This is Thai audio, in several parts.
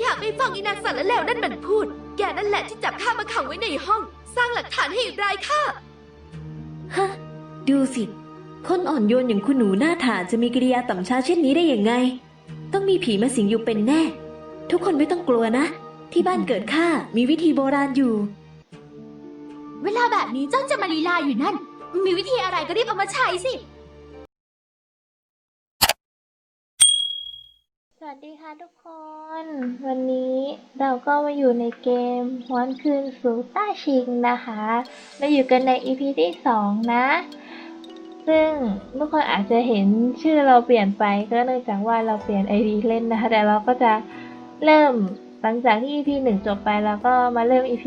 อยากไปฟังอีนางสัตว์และเลวนั่นมันพูด แกนั่นแหละที่จับข้ามาขังไว้ในห้อง สร้างหลักฐานให้รายข้าฮะ ดูสิ คนอ่อนโยนอย่างคุณหนูหน้าถานจะมีกิริยาต่ำช้าเช่นนี้ได้ยังไง ต้องมีผีมาสิงอยู่เป็นแน่ ทุกคนไม่ต้องกลัวนะ ที่บ้านเกิดข้ามีวิธีโบราณอยู่ เวลาแบบนี้เจ้าจะมาลีลาอยู่นั่น มีวิธีอะไรก็รีบเอามาใช้สิ วัสดีค่ะทุกคน วันนี้เราก็มาอยู่ในเกมวันคืนสู่ต้าชิงนะคะเราอยู่กันใน EP ที่ 2 นะ ซึ่งทุกคนอาจจะเห็นชื่อเราเปลี่ยนไปก็เนื่องจากว่าเราเปลี่ยน ID เล่นนะคะ แต่เราก็จะเริ่มหลังจากที่ EP 1 จบไปแล้วก็มาเริ่ม EP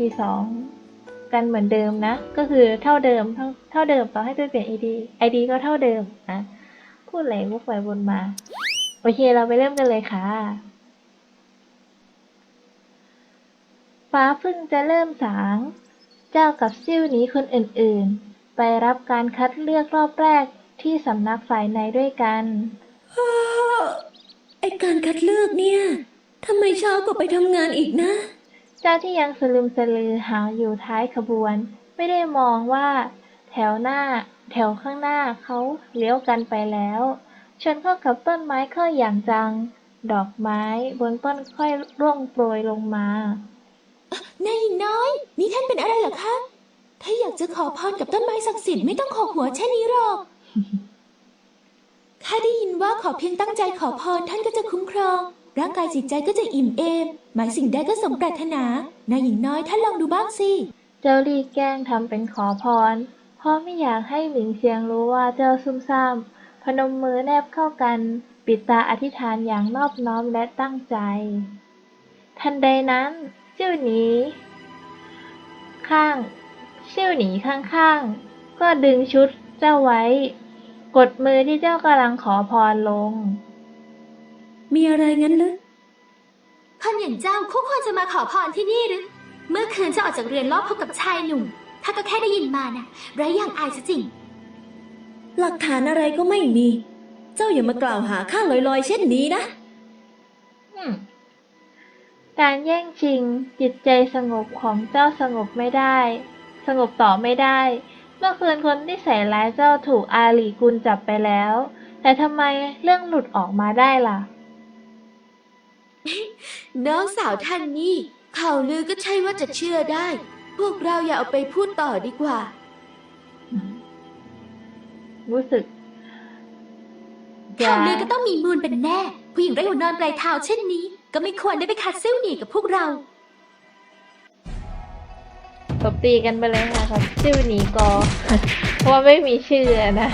2 กันเหมือนเดิมนะ ก็คือเท่าเดิมเท่าเท่าเดิมต่อให้จะเปลี่ยน ID ID ก็เท่าเดิมนะพูดอะไรวกไปวนมา โอเค เราไปเริ่มกันเลยค่ะ ฟ้าเพิ่งจะเริ่มสาง เจ้ากับซิ่วหนีคนอื่นๆ ไปรับการคัดเลือกรอบแรกที่สำนักฝ่ายในด้วยกัน ไอการคัดเลือกเนี่ยทำไมเช้ากว่าไปทำงานอีกนะ เจ้าที่ยังสลืมสลือหาอยู่ท้ายขบวน ไม่ได้มองว่า แถวหน้า แถวข้างหน้าเขาเลี้ยวกันไปแล้ว ชนเข้ากับต้นไม้เข้าอย่างจัง ดอกไม้บนต้นค่อยร่วงโปรยลงมา นายหญิงน้อย นี่ท่านเป็นอะไรเหรอคะ ถ้าอยากจะขอพรกับต้นไม้ศักดิ์สิทธิ์ไม่ต้องขอหัวแค่นี้หรอก ข้าได้ยินว่าขอเพียงตั้งใจขอพรท่านก็จะคุ้มครอง ร่างกายจิตใจก็จะอิ่มเอม หมายสิ่งใดก็สมปรารถนา นายหญิงน้อยท่านลองดูบ้างสิ เจ้ารีแกล้งทำเป็นขอพร เพราะไม่อยากให้หมิงเซียงรู้ว่าเจ้าซุ่มซ่าม พนมมือแนบเข้ากัน ปิดตาอธิษฐานอย่างนอบน้อมและตั้งใจ ทันใดนั้นจิ้วหนีข้างชิ่วหนีข้างๆ ก็ดึงชุดเจ้าไว้ กดมือที่เจ้ากำลังขอพรลง มีอะไรงั้นหรือคนอย่างเจ้าคู่ควรจะมาขอพรที่นี่หรือ เมื่อคืนเจะออกจากเรือนลอบพบกับชายหนุ่ม ถ้าก็แค่ได้ยินมานะไรอย่างอายซะจริง หลักฐานอะไรก็ไม่มี เจ้าอย่ามากล่าวหาข้าลอยๆ เช่นนี้นะ อืมการแย่งชิง จิตใจสงบของเจ้าสงบไม่ได้ สงบต่อไม่ได้ เมื่อคืนคนที่ใส่ร้ายเจ้าถูกอาหลีกุลจับไปแล้ว แต่ทำไมเรื่องหลุดออกมาได้ล่ะ น้องสาวท่านนี่ข่าวลือก็ใช่ว่าจะเชื่อได้ พวกเราอย่าเอาไปพูดต่อดีกว่า รู้สึกข่าวลือก็ต้องมีมูลเป็นแน่ ผู้หญิงไร้หัวนอนปลายเท้าเช่นนี้ ก็ไม่ควรได้ไปคัดซิ่วหนีกับพวกเรา ตบตีกันไปเลยค่ะครับชื่อหนีกอ เพราะว่าไม่มีชื่ออะนะ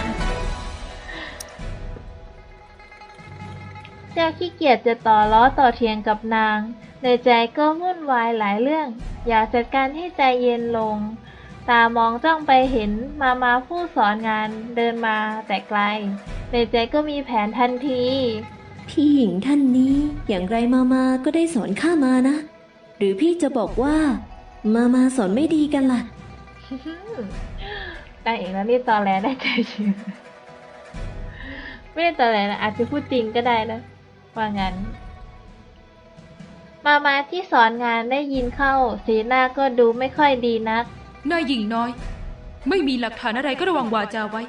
เจ้าขี้เกียจจะต่อล้อต่อเทียงกับนาง ในใจก็วุ่นวายหลายเรื่อง อยากจัดการให้ใจเย็นลง ตามองจ้องไปเห็นมามาผู้สอนงานเดินมาแต่ไกล ในใจก็มีแผนทันที พี่หญิงท่านนี้อย่างไรมามาก็ได้สอนข้ามานะ หรือพี่จะบอกว่า มามาสอนไม่ดีกันล่ะได้อีกแล้วนี่ตอนแรกได้ใจชื้อไม่ได้ตอนแรกนะอาจจะพูดจริงก็ได้นะ ว่างั้น มามาที่สอนงานได้ยินเข้า สีหน้าก็ดูไม่ค่อยดีนัก นายหญิงน้อย ไม่มีหลักฐานอะไรก็ระวังวาจาไว้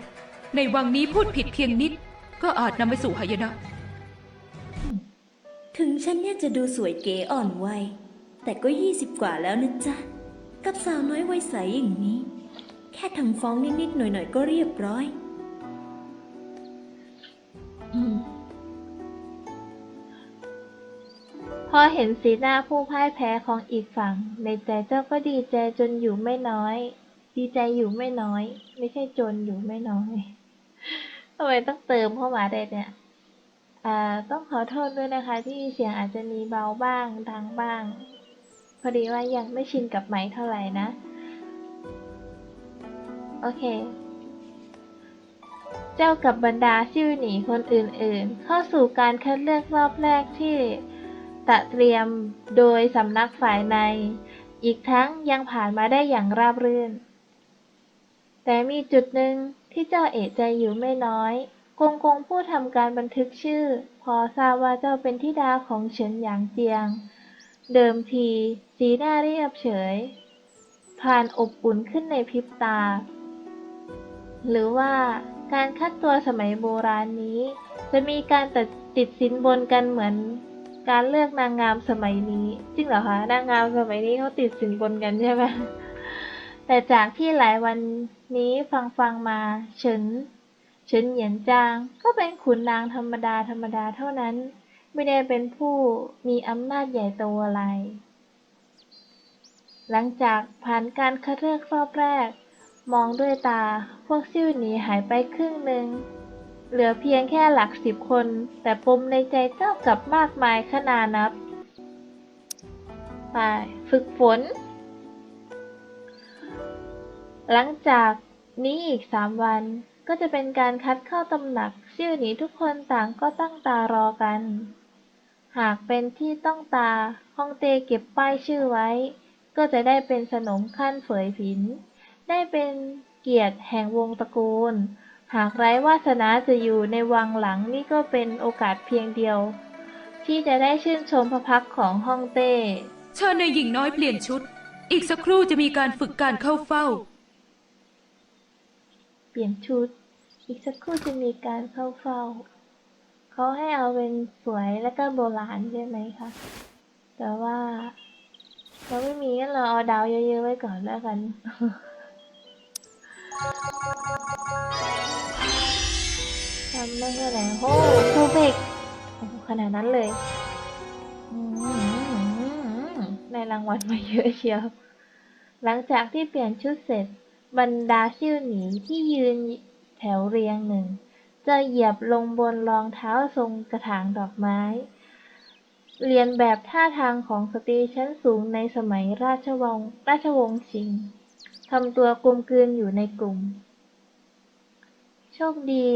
ในวังนี้พูดผิดเพียงนิด ก็อาจนำไปสู่หายนะ ถึงฉันเนี่ยจะดูสวยเก๋อ่อนวัย แต่ก็ยี่สิบกว่าแล้วนะจ๊ะ กับสาวน้อยวัยใสอย่างนี้ แค่ทำฟ้องนิดๆหน่อยๆก็เรียบร้อย พอเห็นสีหน้าผู้พ่ายแพ้ของอีกฝั่ง ในใจเจ้าก็ดีใจจนอยู่ไม่น้อย ดีใจอยู่ไม่น้อย ไม่ใช่จนอยู่ไม่น้อยทำไมต้องเติมเข้ามาได้เนี่ยอ่าต้องขอโทษด้วยนะคะ ที่เสียงอาจจะมีเบาบ้างดังบ้าง พอดีว่ายังไม่ชินกับไมค์เท่าไหร่นะ โอเค เจ้ากับบรรดาซิ่วหนีคนอื่นๆ เข้าสู่การคัดเลือกรอบแรกที่ ตะเตรียมโดยสำนักฝ่ายใน อีกทั้งยังผ่านมาได้อย่างราบรื่น แต่มีจุดหนึ่งที่เจ้าเอะใจอยู่ไม่น้อยกงกงผู้ทำการบันทึกชื่อ พอทราบว่าเจ้าเป็นธิดาของเฉินหยางเจียง เดิมทีสีหน้าเรียบเฉยพลานอบอุ่นขึ้นในพริบตา หรือว่าการคัดตัวสมัยโบราณนี้ จะมีการตัดติดสินบนกันเหมือน การเลือกนางงามสมัยนี้ จริงเหรอคะ นางงามสมัยนี้เขาติดสินบนกันใช่ไหมแต่จากที่หลายวันนี้ฟังฟังมาเฉินเฉินเหยียนจาง ก็เป็นขุนนางธรรมดาธรรมดาเท่านั้น ไม่ได้เป็นผู้มีอำนาจใหญ่โตอะไร หลังจากผ่านการคัดเลือกรอบแรก มองด้วยตา พวกซิ่วหนีหายไปครึ่งหนึ่ง เหลือเพียงแค่หลักสิบคน แต่ปมในใจเจ้ากลับมากมายขนานับ ไป ฝึกฝน หลังจากนี้อีกสามวันก็จะเป็นการคัดเข้าตำหนักซิ่วหนีทุกคนต่างก็ตั้งตารอกัน หากเป็นที่ต้องตาฮองเต้เก็บป้ายชื่อไว้ ก็จะได้เป็นสนมขั้นเฝยผิน ได้เป็นเกียรติแห่งวงตระกูล หากไร้วาสนาจะอยู่ในวังหลังนี่ก็เป็นโอกาสเพียงเดียว ที่จะได้ชื่นชมพระพักตร์ของฮ่องเต้ เชิญนายหญิงน้อยเปลี่ยนชุด อีกสักครู่จะมีการฝึกการเข้าเฝ้า เปลี่ยนชุด อีกสักครู่จะมีการเข้าเฝ้า เขาให้เอาเป็นสวยและก็โบราณใช่ไหมคะ แต่ว่าเราไม่มีงั้นเราเอาดาวเยอะๆไว้ก่อนแล้วกันทำได้แค่ไหนโอ้โหเบกโอ้ขนาดนั้นเลยอืมได้รางวัลมาเยอะเชียว หลังจากที่เปลี่ยนชุดเสร็จ บรรดาซิ่วหนีที่ยืนแถวเรียงหนึ่ง จะเหยียบลงบนรองเท้าทรงกระถางดอกไม้ เรียนแบบท่าทางของสตรีชั้นสูงในสมัยราชวงศ์ราชวงศ์ชิงทำตัวกลมกลืนอยู่ในกลุ่ม โชคดี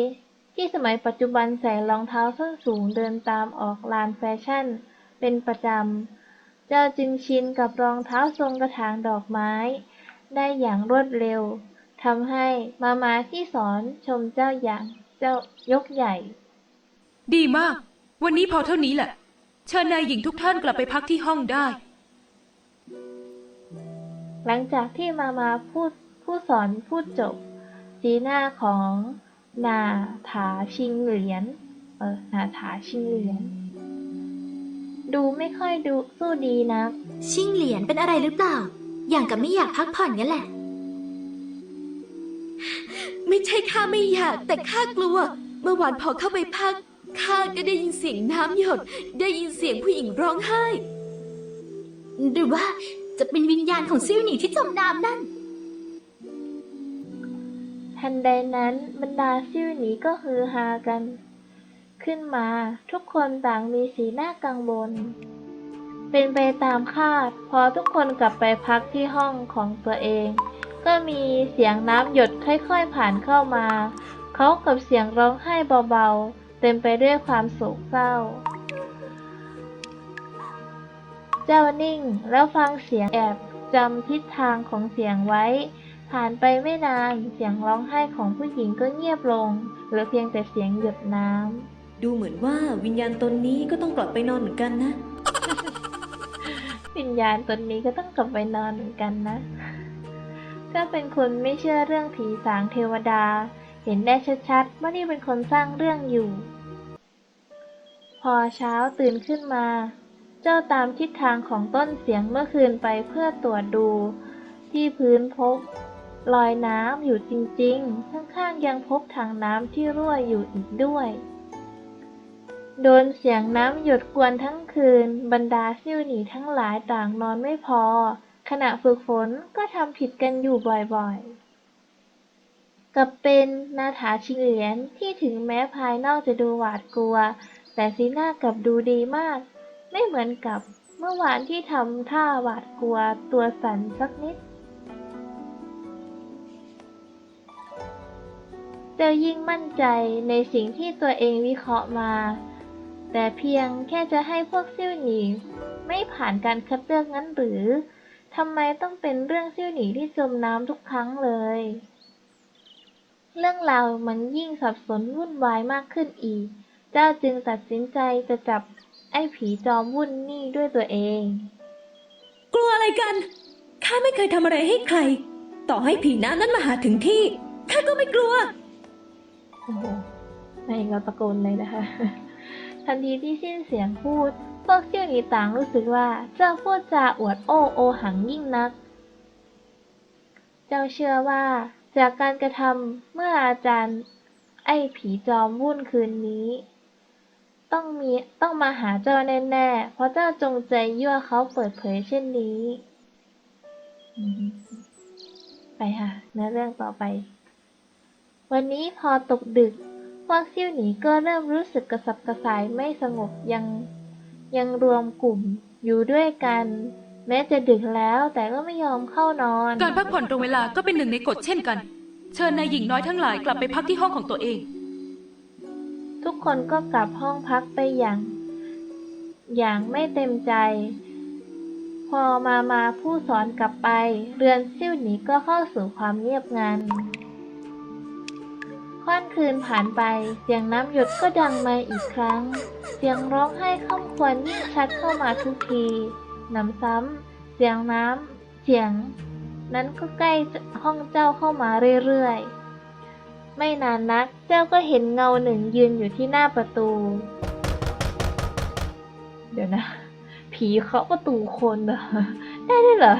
ที่สมัยปัจจุบันใส่รองเท้าส้นสูงเดินตามออกลานแฟชั่นเป็นประจำ เจ้าจึงชินกับรองเท้าทรงกระถางดอกไม้ ได้อย่างรวดเร็วทำให้มามาที่สอนชมเจ้าอย่างเจ้ายกใหญ่ ดีมาก วันนี้พอเท่านี้แหละ เชิญนายหญิงทุกท่านกลับไปพักที่ห้องได้ หลังจากที่มามาพูดผู้สอนพูดจบ สีหน้าของ นาถาชิงเหรียญ เออนาถาชิงเหรียญ ดูไม่ค่อยดูสู้ดีนัก ชิงเหรียญเป็นอะไรหรือเปล่า อย่างกับไม่อยากพักผ่อนงั้นแหละ ไม่ใช่ข้าไม่อยาก แต่ข้ากลัว เมื่อวานพอเข้าไปพัก ข้าก็ได้ยินเสียงน้ำหยด ได้ยินเสียงผู้หญิงร้องไห้ หรือว่าจะเป็นวิญญาณของซิ่วหนีที่จมน้ำนั่น ทันใดนั้นบรรดาซิ่วหนีก็ฮือฮากัน ขึ้นมา ทุกคนต่างมีสีหน้ากังวล เป็นไปตามคาด พอทุกคนกลับไปพักที่ห้องของตัวเอง ก็มีเสียงน้ำหยดค่อยๆผ่านเข้ามา เขากับเสียงร้องไห้เบาๆ เต็มไปด้วยความโศกเศร้าเจ้านิ่งแล้วฟังเสียงแอบจำทิศทางของเสียงไว้ ผ่านไปไม่นานเสียงร้องไห้ของผู้หญิงก็เงียบลงเหลือเพียงแต่เสียงหยดน้ำ ดูเหมือนว่าวิญญาณตนนี้ก็ต้องกลับไปนอนเหมือนกันนะ วิญญาณตนนี้ก็ต้องกลับไปนอนเหมือนกันนะถ้าเป็นคนไม่เชื่อเรื่องผีสางเทวดา เห็นได้ชัดๆว่านี่เป็นคนสร้างเรื่องอยู่ พอเช้าตื่นขึ้นมา เจ้าตามทิศทางของต้นเสียงเมื่อคืนไปเพื่อตรวจดู ที่พื้นพบ รอยน้ำอยู่จริงๆ ข้างๆยังพบถังน้ำที่รั่วอยู่อีกด้วย โดนเสียงน้ำหยดกวนทั้งคืน บรรดาซิ่วหนีทั้งหลายต่างนอนไม่พอ ขณะฝึกฝนก็ทำผิดกันอยู่บ่อยๆ กับเป็นนาถาชิงเหรียญที่ถึงแม้ภายนอกจะดูหวาดกลัว แต่สีหน้ากลับดูดีมาก ไม่เหมือนกับเมื่อวานที่ทำท่าหวาดกลัวตัวสั่นสักนิด จ้ายิ่งมั่นใจในสิ่งที่ตัวเองวิเคราะห์มา แต่เพียงแค่จะให้พวกซิ่วหนีไม่ผ่านการคัดเลือกงั้นหรือทำไมต้องเป็นเรื่องซิ่วหนีที่จมน้ำทุกครั้งเลย เรื่องราวมันยิ่งสับสนวุ่นวายมากขึ้นอีก เจ้าจึงตัดสินใจจะจับไอ้ผีจอมวุ่นนี่ด้วยตัวเอง กลัวอะไรกัน ข้าไม่เคยทำอะไรให้ใคร ต่อให้ผีน้ำนั้นมาหาถึงที่ ข้าก็ไม่กลัว โอ้โหนายเราตะโกนเลยนะคะ ทันทีที่สิ้นเสียงพูด พวกเซี่ยวหนีต่างรู้สึกว่าเจ้าพูดจาอวดโอ้โอหังยิ่งนัก เจ้าเชื่อว่าจากการกระทำเมื่ออาจารย์ ไอ้ผีจอมวุ่นคืนนี้ ต้องมีต้องมาหาเจ้าแน่ๆ เพราะเจ้าจงใจยั่วเขาเปิดเผยเช่นนี้ ไปค่ะเนื้อเรื่องต่อไป วันนี้พอตกดึก พวกซิ่วหนีก็เริ่มรู้สึกกระสับกระส่ายไม่สงบยังยังรวมกลุ่มอยู่ด้วยกัน แม้จะดึกแล้วแต่ก็ไม่ยอมเข้านอน การพักผ่อนตรงเวลาก็เป็นหนึ่งในกฎเช่นกัน เชิญนายหญิงน้อยทั้งหลายกลับไปพักที่ห้องของตัวเอง ทุกคนก็กลับห้องพักไปอย่าง อย่างไม่เต็มใจ พอมามาผู้สอนกลับไป เรือนซิ่วหนีก็เข้าสู่ความเงียบงัน ค่อนคืนผ่านไป เสียงน้ำหยดก็ดังมาอีกครั้ง เสียงร้องไห้ข้ามควรยิ่งชัดเข้ามาทุกทีนำซ้ำ เสียงน้ำ เสียง นั้นก็ใกล้ห้องเจ้าเข้ามาเรื่อยๆ ไม่นานนัก เจ้าก็เห็นเงาหนึ่งยืนอยู่ที่หน้าประตู เดี๋ยวนะ ผีเคาะประตูคนเหรอ ได้ด้วยเหรอ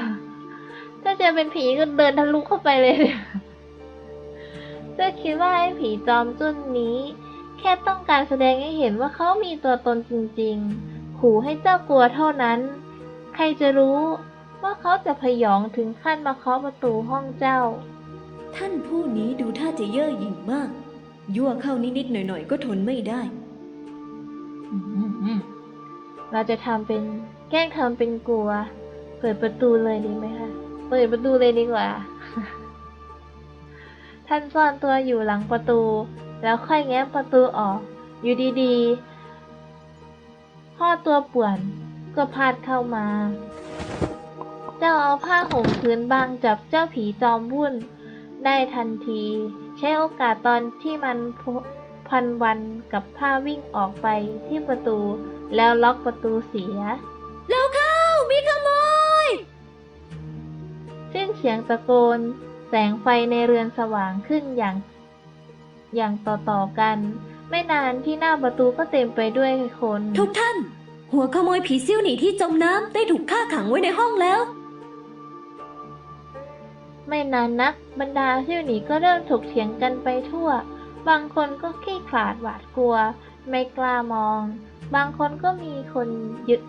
ถ้าจะเป็นผีก็เดินทะลุเข้าไปเลยเนี่ย เจ้าคิดว่าไอ้ผีจอมจุ้นนี้ แค่ต้องการแสดงให้เห็นว่าเขามีตัวตนจริงๆ ขู่ให้เจ้ากลัวเท่านั้น ใครจะรู้ว่าเขาจะพยองถึงขั้นมาเคาะประตูห้องเจ้า ท่านผู้นี้ดูท่าจะเย่อหยิ่งมาก ยั่วเข้านิดๆหน่อยๆ ก็ทนไม่ได้ เราจะทำเป็นแกล้งทำเป็นกลัว เปิดประตูเลยดีไหมคะ เปิดประตูเลยดีกว่า ท่านซ่อนตัวอยู่หลังประตู แล้วค่อยแง้มประตูออก อยู่ดีๆพ่อตัวป่วนก็พาดเข้ามา เจ้าเอาผ้าห่มพื้นบางจับเจ้าผีจอมวุ่น ได้ทันที ใช้โอกาสตอนที่มันพพันวันกับผ้าวิ่งออกไปที่ประตู แล้วล็อกประตูเสีย แล้วเข้ามีขโมยสิ้นเสียงตะโกน แสงไฟในเรือนสว่างขึ้นอย่าง อย่างต่อๆกัน ไม่นานที่หน้าประตูก็เต็มไปด้วยคน ทุกท่าน หัวขโมยผีซิ่วหนีที่จมน้ำได้ถูกฆ่าขังไว้ในห้องแล้ว ไม่นานนัก บรรดาซิ่วหนีก็เริ่มถกเถียงกันไปทั่ว บางคนก็ขี้ขลาดหวาดกลัว ไม่กล้ามอง บางคนก็มีคน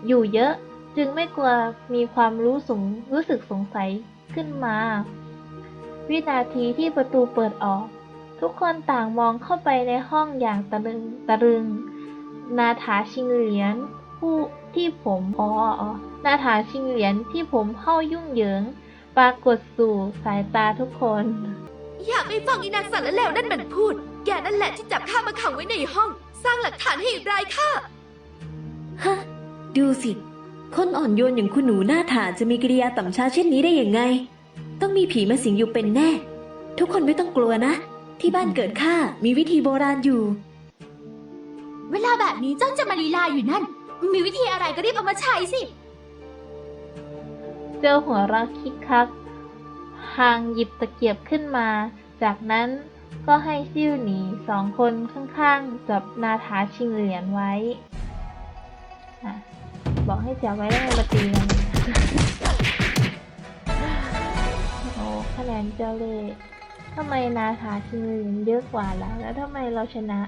อยู่เยอะ จึงไม่กลัวมีความรู้สงรู้สึกสงสัยขึ้นมา วินาทีที่ประตูเปิดออก ทุกคนต่างมองเข้าไปในห้องอย่างตะลึงตะลึง นาถาชิงเหรียญผู้ที่ผมอ๋ออ๋อนาถาชิงเหรียญที่ผมเข้ายุ่งเหยิง ปรากฏสู่สายตาทุกคน อยากไปฟังอีนางสันและแล้วนั่นมันพูด แกนั่นแหละที่จับข้ามาขังไว้ในห้อง สร้างหลักฐานให้รายข้าฮะดูสิ คนอ่อนโยนอย่างคุณหนูหน้าถาจะมีกิริยาต่ำช้าเช่นนี้ได้ยังไง ต้องมีผีมาสิงอยู่เป็นแน่ ทุกคนไม่ต้องกลัวนะ ที่บ้านเกิดข้ามีวิธีโบราณอยู่ เวลาแบบนี้จ้องจะมาลีลาอยู่นั่น มีวิธีอะไรก็รีบเอามาใช้สิ เจอหัวเราะคิกคักหางหยิบตะเกียบขึ้นมา จากนั้นก็ให้ซิ่วหนีสองคนข้างๆ จับนาถาชิงเหรียญไว้อะบอกให้จับไว้แล้วไงมาตีกันโอ้ คะแนนเจ้าเล่ห์ทำไมนาถาชิงเหรียญเยอะกว่าล่ะ แล้วทำไมเราชนะ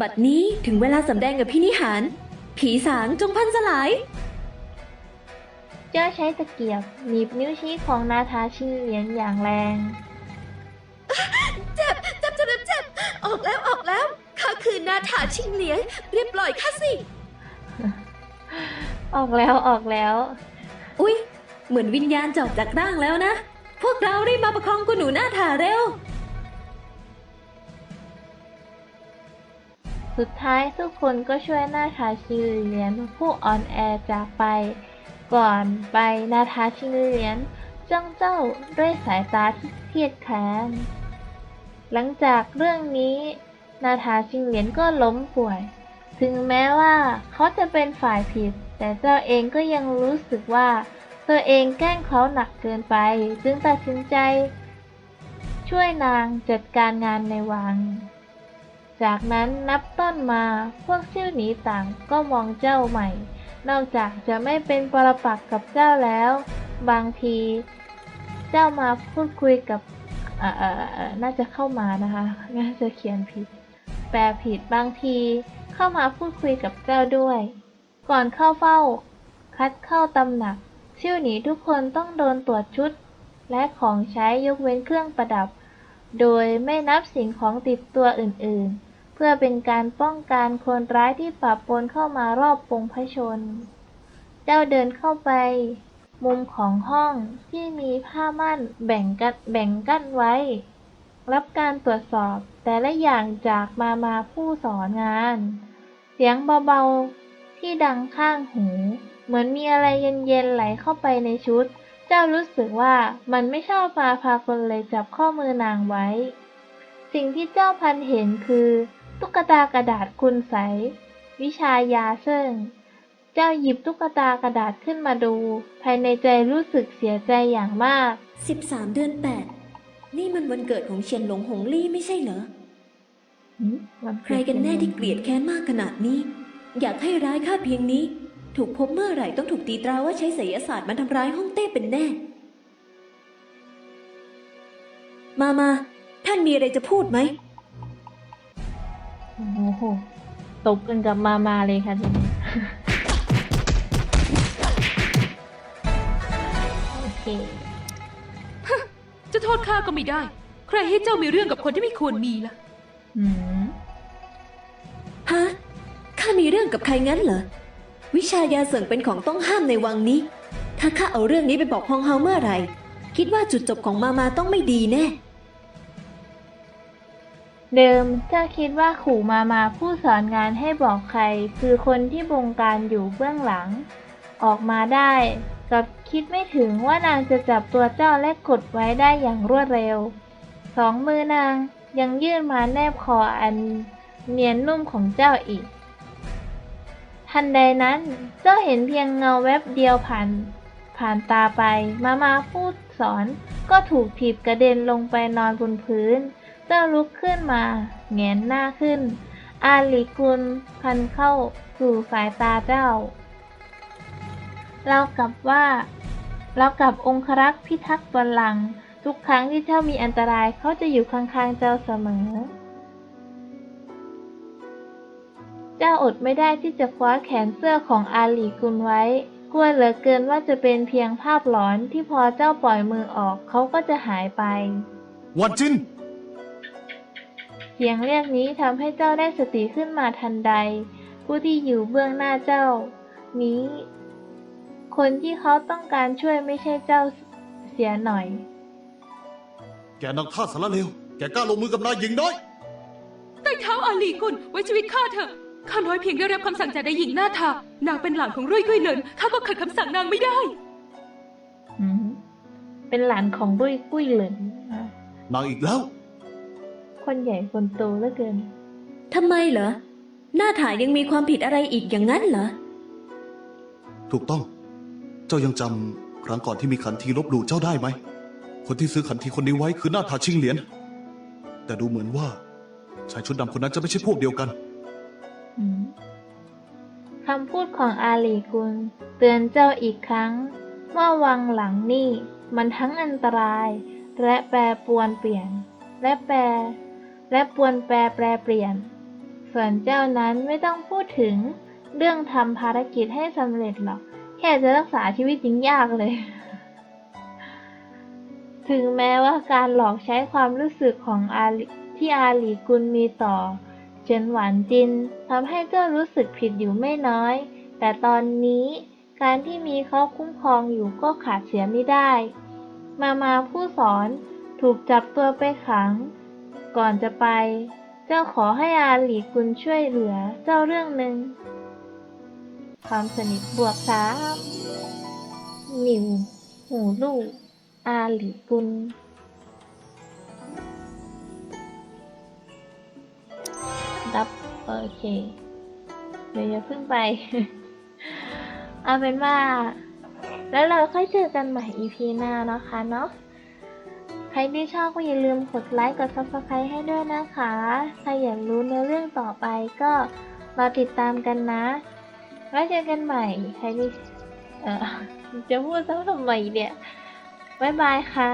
บัดนี้ถึงเวลาสำแดงกับพี่นิหาร ผีสางจงพันสลาย เจ้าใช้ตะเกียบหนีบนิ้วชี้ของนาถาชิงเหรียญอย่างแรง เจ็บเจ็บเจ็บเจ็บออกแล้วออกแล้วข้าคือนาถาชิงเหลียงเรียบปล่อยข้าสิ ออกแล้วออกแล้ว อุ๊ย เหมือนวิญญาณจะออกจากร่างแล้วนะ พวกเรารีบมาประคองคุณหนูหน้าถาเร็ว สุดท้ายทุกคนก็ช่วยนาทาชิงเหรียญผู้อ่อนแอจากไป ก่อนไปนาทาชิงเหรียญจ้องเจ้าด้วยสายตาที่เครียดแค้น หลังจากเรื่องนี้นาทาชิงเหรียญก็ล้มป่วย ถึงแม้ว่าเขาจะเป็นฝ่ายผิด แต่เจ้าเองก็ยังรู้สึกว่า ตัวเองแกล้งเขาหนักเกินไป จึงตัดสินใจ ช่วยนางจัดการงานในวัง จากนั้นนับต้นมาพวกเซิ่วหนีต่างก็มองเจ้าใหม่ นอกจากจะไม่เป็นปรปักษ์กับเจ้าแล้ว บางที เจ้ามาพูดคุยกับอ่อเอ่อเอ่อน่าจะเข้ามานะคะ น่าจะเขียนผิด แปลผิดบางทีเข้ามาพูดคุยกับเจ้าด้วย ก่อนเข้าเฝ้า คัดเข้าตำหนัก ซิ่วหนีทุกคนต้องโดนตรวจชุด และของใช้ยกเว้นเครื่องประดับ โดยไม่นับสิ่งของติดตัวอื่นๆ เพื่อเป็นการป้องกันคนร้ายที่ปะปนเข้ามารอบปงพะชน เจ้าเดินเข้าไป มุมของห้องที่มีผ้าม่านแบ่งกันแบ่งกั้นไว้ รับการตรวจสอบแต่ละอย่างจากมามาผู้สอนงาน เสียงเบาๆที่ดังข้างหู เหมือนมีอะไรเย็นๆไหลเข้าไปในชุด เจ้ารู้สึกว่ามันไม่ชอบมาพากลเลยจับข้อมือนางไว้ สิ่งที่เจ้าพันเห็นคือ ตุ๊กตากระดาษคุณใสยวิชายาเซิ่ง เจ้าหยิบตุ๊กตากระดาษขึ้นมาดู ภายในใจรู้สึกเสียใจอย่างมาก 13 เดือน 8 นี่มันวันเกิดของเชียนหลงหงลี่ไม่ใช่เหรอใครกันแน่ที่เกลียดแค้นมากขนาดนี้ อยากให้ร้ายข้าเพียงนี้ ถูกพบเมื่อไหร่ต้องถูกตีตราว่าใช้ไสยศาสตร์มาทำร้ายฮ่องเต้เป็นแน่ มามา ท่านมีอะไรจะพูดไหม โอ้โห ตบกันกับมามาเลยค่ะทีนี้ โอเค จะโทษข้าก็ไม่ได้ ใครให้เจ้ามีเรื่องกับคนที่ไม่ควรมีล่ะ อืม ฮะ ข้ามีเรื่องกับใครงั้นเหรอ วิชายาเสริงเป็นของต้องห้ามในวังนี้ ถ้าข้าเอาเรื่องนี้ไปบอกฮองเฮาเมื่อไหร่ คิดว่าจุดจบของมามาต้องไม่ดีแน่ เดิมเจ้าคิดว่าขู่มามาผู้สอนงานให้บอกใคร คือคนที่บงการอยู่เบื้องหลัง ออกมาได้กับคิดไม่ถึงว่านางจะจับตัวเจ้าและกดไว้ได้อย่างรวดเร็ว สองมือนางยังยื่นมาแนบคออันเนียนนุ่มของเจ้าอีก ทันใดนั้นเจ้าเห็นเพียงเงาแวบเดียวผ่าน ผ่านตาไป มามาพูดสอน ก็ถูกถีบกระเด็นลงไปนอนบนพื้น เจ้าลุกขึ้นมาแงนหน้าขึ้น อาลีกุลพันเข้าสู่สายตาเจ้า เรากับว่า เรากับองครักษ์พิทักษ์บัลลังก์ทุกครั้งที่เจ้ามีอันตรายเขาจะอยู่ข้างๆเจ้าเสมอ เจ้าอดไม่ได้ที่จะคว้าแขนเสื้อของอาหลีกุลไว้ กลัวเหลือเกินว่าจะเป็นเพียงภาพหลอนที่พอเจ้าปล่อยมือออกเขาก็จะหายไป วันจิน เสียงเรียกนี้ทำให้เจ้าได้สติขึ้นมาทันใด ผู้ที่อยู่เบื้องหน้าเจ้า นี้ คนที่เขาต้องการช่วยไม่ใช่เจ้าเสียหน่อย แกนางท่าสารเลว แกกล้าลงมือกับนายหญิงน้อย ใต้เท้าอาลีกุลไว้ชีวิตข้าเถอะ ข้าน้อยเพียงได้รับคำสั่งจากนายหญิงหน้าทานางเป็นหลานของรุ่ยกุ้ยเหลินข้าก็ขัดคำสั่งนางไม่ได้ อืมเป็นหลานของบุ้ยกุ้ยเหลินนะนางอีกแล้ว คนใหญ่คนโตเหลือเกิน ทำไมเหรอ หน้าถ่ายยังมีความผิดอะไรอีกอย่างนั้นเหรอ ถูกต้อง เจ้ายังจำครั้งก่อนที่มีขันทีลบหลู่เจ้าได้ไหม คนที่ซื้อขันทีคนนี้ไว้คือหน้าทาชิงเหรียญแต่ดูเหมือนว่าชายชุดดำคนนั้นจะไม่ใช่พวกเดียวกันอืม คำพูดของอาหลีกุลเตือนเจ้าอีกครั้ง ว่าวังหลังนี่มันทั้งอันตราย และแปรปวนเปลี่ยน และแปร และปวนแปรแปรเปลี่ยน ส่วนเจ้านั้นไม่ต้องพูดถึงเรื่องทำภารกิจให้สำเร็จหรอก แค่จะรักษาชีวิตยังยากเลย ถึงแม้ว่าการหลอกใช้ความรู้สึกของอาที่อาหลีกุลมีต่อ เฉินหวานจินทำให้เจ้ารู้สึกผิดอยู่ไม่น้อย แต่ตอนนี้การที่มีเขาคุ้มครองอยู่ก็ขาดเสียไม่ได้ มามาผู้สอนถูกจับตัวไปขัง ก่อนจะไป เจ้าขอให้อาหลีกุลช่วยเหลือเจ้าเรื่องหนึ่งความสนิทบวกสามนิว หูลูกอาหลีกุล รับโอเค เดี๋ยวอย่าเพิ่งไป เอาเป็นว่า แล้วเราค่อยเจอกันใหม่ EP หน้านะคะเนาะใครที่ชอบก็อย่าลืมกดไลค์กด subscribe ให้ด้วยนะคะ ใครอยากรู้เนื้อเรื่องต่อไปก็รอติดตามกันนะไว้เจอกันใหม่ ใครที่เออจะพูดซ้ำทำไมเนี่ย บ๊ายบายค่ะ